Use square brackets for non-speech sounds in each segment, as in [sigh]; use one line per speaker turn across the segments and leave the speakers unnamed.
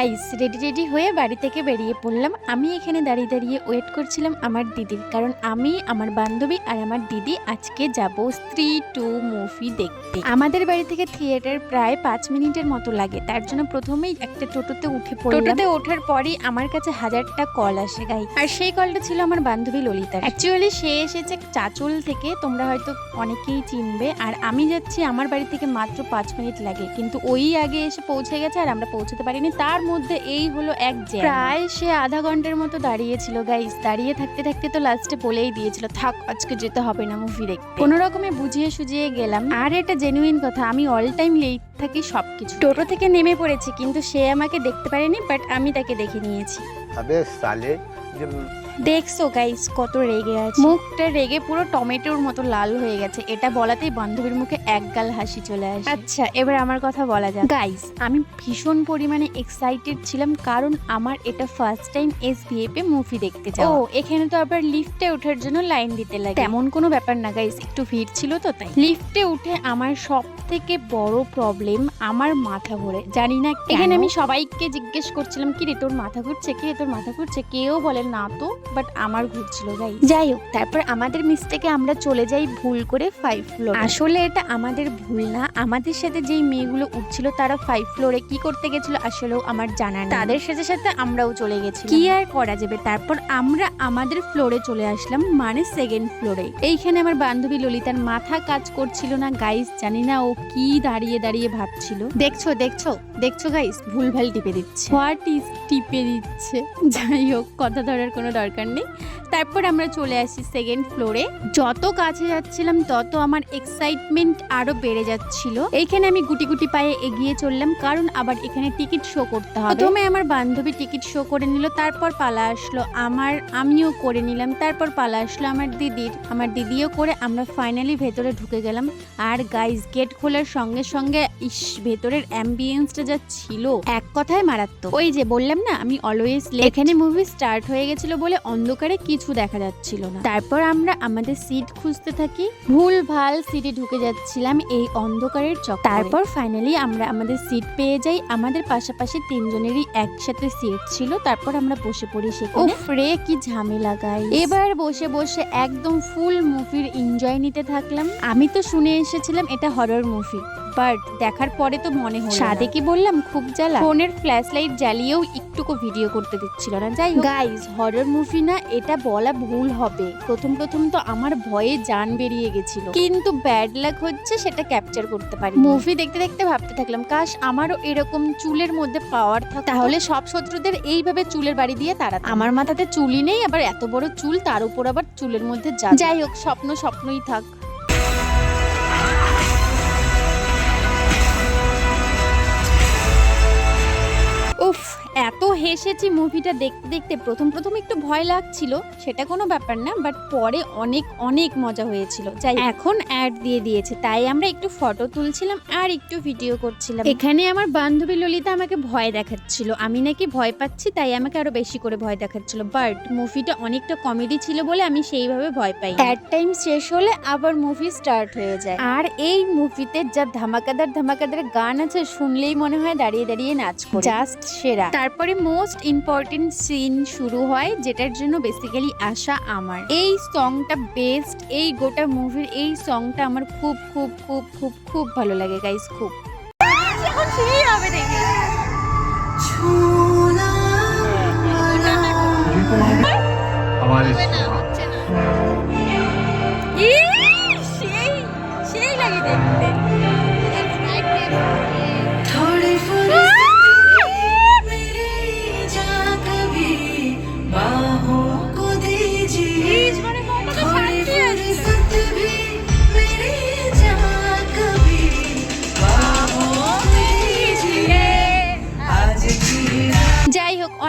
Guys ready ready হয়ে বাড়ি থেকে বেরিয়ে পড়লাম। আমি এখানে দাঁড়িয়ে দাঁড়িয়ে ওয়েট করছিলাম আমার দিদির কারণ আমি আমার বান্ধবী আর আমার দিদি আজকে যাব স্ত্রী টু মুভি দেখতে। আমাদের বাড়ি থেকে থিয়েটার প্রায় পাঁচ মিনিটের মতো লাগে। তার জন্য প্রথমেই একটা টোটোতে উঠে পড়লাম। টোটোতে ওঠার পরই আমার কাছে হাজারটা কল আসে গাই আর সেই কলটা ছিল আমার বান্ধবী ললিতা অ্যাকচুয়ালি সে এসেছে চাচল থেকে তোমরা হয়তো অনেকেই চিনবে। আর আমি যাচ্ছি আমার বাড়ি থেকে মাত্র পাঁচ মিনিট লাগে। কিন্তু ওই আগে এসে পৌঁছে গেছে আর আমরা পৌঁছতে পারিনি। তার মধ্যে এই হলো এক জ্যাম। প্রায় সে আধা ঘণ্টার মতো দাঁড়িয়েছিল গাইস দাঁড়িয়ে থাকতে থাকতে তো লাস্টে বলেই দিয়েছিল থাক আজকে যেতে হবে না মুভি দেখতে। কোনো রকমে বুঝিয়ে সুজিয়ে গেলাম আর এটা জেনুইন কথা আমি অল টাইম লেট থাকি সবকিছু। টোটো থেকে নেমে পড়েছি কিন্তু সে আমাকে দেখতে পারেনি বাট আমি তাকে দেখে নিয়েছি। দেখছ গাইস কত রেগে আছে। মুখটা রেগে পুরো টমেটোর মতো লাল হয়ে গেছে। এটা বলাতেই বান্ধবীর মুখে একগাল হাসি চলে আসে। আচ্ছা এবার আমার কথা বলা যাক। গাইস আমি ভীষণ পরিমাণে এক্সাইটেড ছিলাম কারণ আমার এটা ফার্স্ট টাইম এসবিএফ এ মুভি দেখতে যাওয়া। ও এখানে তো আবার লিফটে ওঠার জন্য লাইন দিতে লাগে। তেমন কোনো ব্যাপার না গাইস একটু ভিড় ছিল তো তাই। লিফটে উঠে আমার সব থেকে বড় প্রবলেম আমার মাথা ঘোরে। জানি না এখানে আমি সবাইকে জিজ্ঞেস করছিলাম কি রে তোর মাথা ঘুরছে কি? রে তোর মাথা ঘুরছে? কেউ বলে না তো। বাট আমার ঘুরছিল গাই যাই হোক তারপর আমাদের মিস্টেকে আমরা চলে যাই ভুল করে ফাইভ ফ্লোর আসলে এটা আমাদের ভুল না আমাদের সাথে যেই মেয়েগুলো উঠছিল তারা ফাইভ ফ্লোরে কি করতে গেছিল আসলেও আমার জানা নেই। তাদের সাথে সাথে আমরাও চলে গেছি কি আর করা যাবে? তারপর আমরা আমাদের ফ্লোরে চলে আসলাম মানে সেকেন্ড ফ্লোরে এইখানে আমার বান্ধবী ললিতার মাথা কাজ করছিল না গাইস জানি না ও কি দাঁড়িয়ে দাঁড়িয়ে ভাবছিল। দেখছ দেখছ দেখছ গাইস ভুলভাল টিপে দিচ্ছে। হোয়াট ইজ টিপে দিচ্ছে? যাই হোক কথা ধরার কোনো দরকার নেই। তারপর আমরা চলে আসি সেকেন্ড ফ্লোরে যত কাছে যাচ্ছিলাম, তত আমার এক্সাইটমেন্ট আরও বেড়ে যাচ্ছিল। এইখানে আমি গুটি গুটি পায়ে এগিয়ে চললাম, কারণ আবার এখানে টিকিট শো করতে হবে। প্রথমে আমার বান্ধবী টিকিট শো করে নিল, তারপর পালা আসলো আমার, আমিও করে নিলাম, তারপর পালা আসলো আমার দিদির। আমার দিদিও করে আমরা ফাইনালি ভেতরে ঢুকে গেলাম। আর গাইস গেট খোলার সঙ্গে সঙ্গে ইস, ভেতরের অ্যাম্বিয়েন্সটা যা ছিল। এক কথায় মারাত্মক। ওই যে বললাম না, আমি অলওয়েজ এখানে মুভি স্টার্ট হয়ে গেছিল বলে অন্ধকারে কিছু দেখা যাচ্ছিল না। তারপর আমরা আমাদের সিট খুঁজতে থাকি। ভুল ভালো সিটে ঢুকে যাচ্ছিলাম এই অন্ধকারের চক তারপর ফাইনালি আমরা আমাদের সিট পেয়ে যাই। আমাদের পাশাপাশি তিনজনেরই একসাথে সিট ছিল। তারপর আমরা বসে পড়ি সেখানে। রে কি ঝামেলা গাই এবার বসে বসে একদম ফুল মুভির এনজয় নিতে থাকলাম। আমি তো শুনে এসেছিলাম এটা হরর মুভি বাট দেখার পরে তো মনে হলো সাদে কি বললাম খুব জ্বালা। ফোনের ফ্ল্যাশ লাইট জ্বালিয়েও একটুকু ভিডিও করতে দিচ্ছিল না। যাই গাইস হরর মুভি না এটা বলা ভুল হবে। প্রথম প্রথম তো আমার ভয়ে জান বেরিয়ে গেছিল। কিন্তু ব্যাড লাক হচ্ছে সেটা ক্যাপচার করতে পারি মুভি দেখতে দেখতে ভাবতে থাকলাম কাশ আমারও এরকম চুলের মধ্যে পাওয়ার থাক তাহলে সব শত্রুদের এইভাবে চুলের বাড়ি দিয়ে তারা আমার মাথাতে চুলই নেই আবার এত বড় চুল তার উপর আবার চুলের মধ্যে যাই হোক স্বপ্ন স্বপ্নই থাক। হেসেছি মুভিটা দেখতে দেখতে। প্রথম প্রথম একটু ভয় লাগছিল সেটা কোনো ব্যাপার না বাট পরে অনেক অনেক মজা হয়েছিল। যাই এখন অ্যাড দিয়ে দিয়েছে তাই আমরা একটু ফটো তুলছিলাম আর একটু ভিডিও করছিলাম। এখানে আমার বান্ধবী ললিতা আমাকে ভয় দেখাচ্ছিল। আমি নাকি ভয় পাচ্ছি তাই আমাকে আরও বেশি করে ভয় দেখাচ্ছিল। বাট মুভিটা অনেকটা কমেডি ছিল বলে আমি সেইভাবে ভয় পাই অ্যাড টাইম শেষ হলে আবার মুভি স্টার্ট হয়ে যায়। আর এই মুভিতে যা ধামাকাদার ধামাকাদার গান আছে শুনলেই মনে হয় দাঁড়িয়ে দাঁড়িয়ে নাচ করে। জাস্ট সেরা। তারপরে মোস্ট ইম্পর্টেন্ট সিন শুরু হয় যেটার জন্য বেসিক্যালি আশা আমার এই সংটা বেস্ট এই গোটা মুভির এই সংটা আমার খুব খুব খুব খুব খুব ভালো লাগে গাইস খুব আমার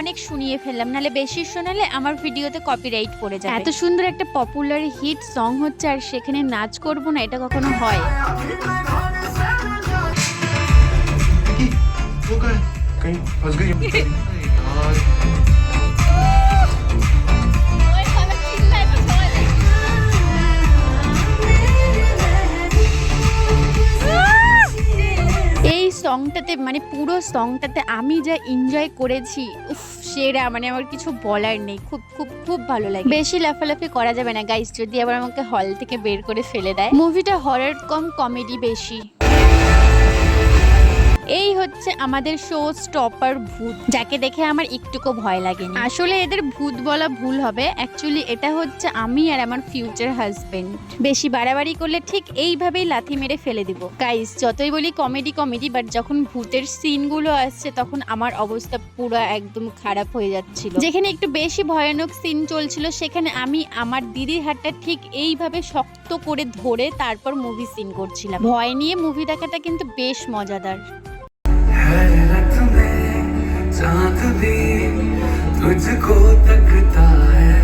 অনেক শুনিয়ে ফেললাম নালে বেশি শোনালে আমার ভিডিওতে কপিরাইট পড়ে যায় এত সুন্দর একটা পপুলার হিট সং হচ্ছে আর সেখানে নাচ করব না এটা কখনো হয়
वो कहाँ है? कहीं नहीं फंस गई [laughs]
সংটাতে মানে পুরো সংটাতে আমি যা এনজয় করেছি, উফ, সেরা মানে আমার কিছু বলার নেই। খুব খুব খুব ভালো লাগে। বেশি লাফালাফি করা যাবে না গাইস যদি আবার আমাকে হল থেকে বের করে ফেলে দেয়। মুভিটা হরার কম কমেডি বেশি। এই হচ্ছে আমাদের শো স্টপার ভূত, যাকে দেখে আমার একটুকু ভয় লাগে আসলে এদের ভূত বলা ভুল হবে। অ্যাকচুয়ালি এটা হচ্ছে আমি আর আমার ফিউচার হাজবেন্ড বেশি বাড়াবাড়ি করলে ঠিক এইভাবেই লাথি মেরে ফেলে দেবো। গাইস যতই বলি কমেডি কমেডি বাট যখন ভূতের সিনগুলো আসছে, তখন আমার অবস্থা পুরো একদম খারাপ হয়ে যাচ্ছিল। যেখানে একটু বেশি ভয়ানক সিন চলছিল, সেখানে আমি আমার দিদির হাতটা ঠিক এইভাবে শক্ত করে ধরে তারপর মুভি সিন করছিলাম। ভয় নিয়ে মুভি দেখাটা কিন্তু বেশ মজাদার।
चांद भी तुझको तकता है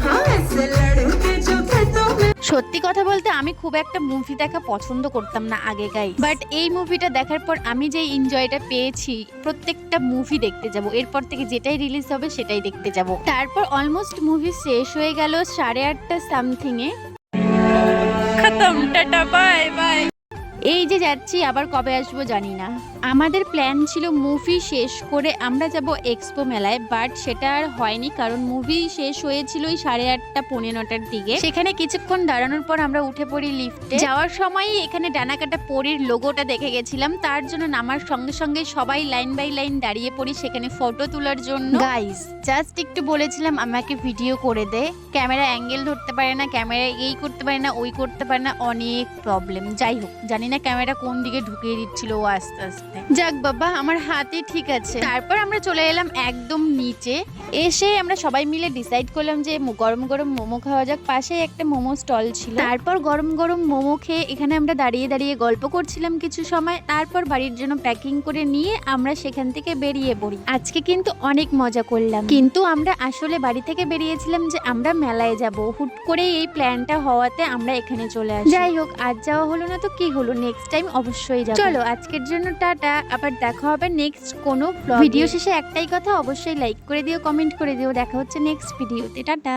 हाँ ऐसे लड़के जो खेतों में
সত্যি কথা বলতে আমি খুব একটা মুভি দেখা পছন্দ করতাম না আগে গাই বাট এই মুভিটা দেখার পর আমি যে এনজয়টা পেয়েছি প্রত্যেকটা মুভি দেখতে যাব এরপর থেকে যেটাই রিলিজ হবে সেটাই দেখতে যাব তারপর অলমোস্ট মুভি শেষ হয়ে গেল সাড়ে আটটা সামথিং এ খতম টাটা বাই বাই এই যে যাচ্ছি, আবার কবে আসব জানি না। আমাদের প্ল্যান ছিল মুভি শেষ করে আমরা যাব এক্সপো মেলায় বাট সেটা আর হয়নি কারণ মুভি শেষ হয়েছিল ওই সাড়ে আটটা, পৌনে নটার দিকে। সেখানে কিছুক্ষণ দাঁড়ানোর পর আমরা উঠে পড়ি লিফটে যাওয়ার সময় এখানে ডানাকাটা পরির লোগোটা দেখে গেছিলাম। তার জন্য নামার সঙ্গে সঙ্গে সবাই লাইন বাই লাইন দাঁড়িয়ে পড়ি সেখানে ফটো তোলার জন্য। গাইস জাস্ট একটু বলেছিলাম, আমাকে ভিডিও করে দে। ক্যামেরা অ্যাঙ্গেল ধরতে পারে না ক্যামেরা এই করতে পারে না, ওই করতে পারে না, অনেক প্রবলেম যাই হোক, জানি না ক্যামেরা কোন দিকে ঢুকিয়ে দিচ্ছিল ও আস্তে আস্তে। যাক বাবা আমার হাতে ঠিক আছে। তারপর আমরা চলে এলাম একদম নিচে। এসে আমরা সবাই মিলে ডিসাইড করলাম যে গরম গরম মোমো খাওয়া যাক। পাশে একটা মোমো স্টল ছিল। তারপর গরম গরম মোমো খেয়ে এখানে আমরা দাঁড়িয়ে দাঁড়িয়ে গল্প করছিলাম কিছু সময়। তারপর বাড়ির জন্য প্যাকিং করে নিয়ে আমরা সেখান থেকে বেরিয়ে পড়ি। আজকে কিন্তু অনেক মজা করলাম। কিন্তু আমরা আসলে বাড়ি থেকে বেরিয়েছিলাম যে আমরা মেলায় যাব। হুট করে এই প্ল্যানটা হওয়াতে আমরা এখানে চলে আসি। যাই হোক আজ যাওয়া হলো না তো কি হলো? নেক্সট টাইম অবশ্যই যাব। চলো আজকের জন্য টাটা। আবার দেখা হবে নেক্সট কোনো ভিডিও শেষে একটাই কথা অবশ্যই লাইক করে দিও কমেন্ট করে দিও। দেখা হচ্ছে নেক্সট ভিডিওতে টাটা।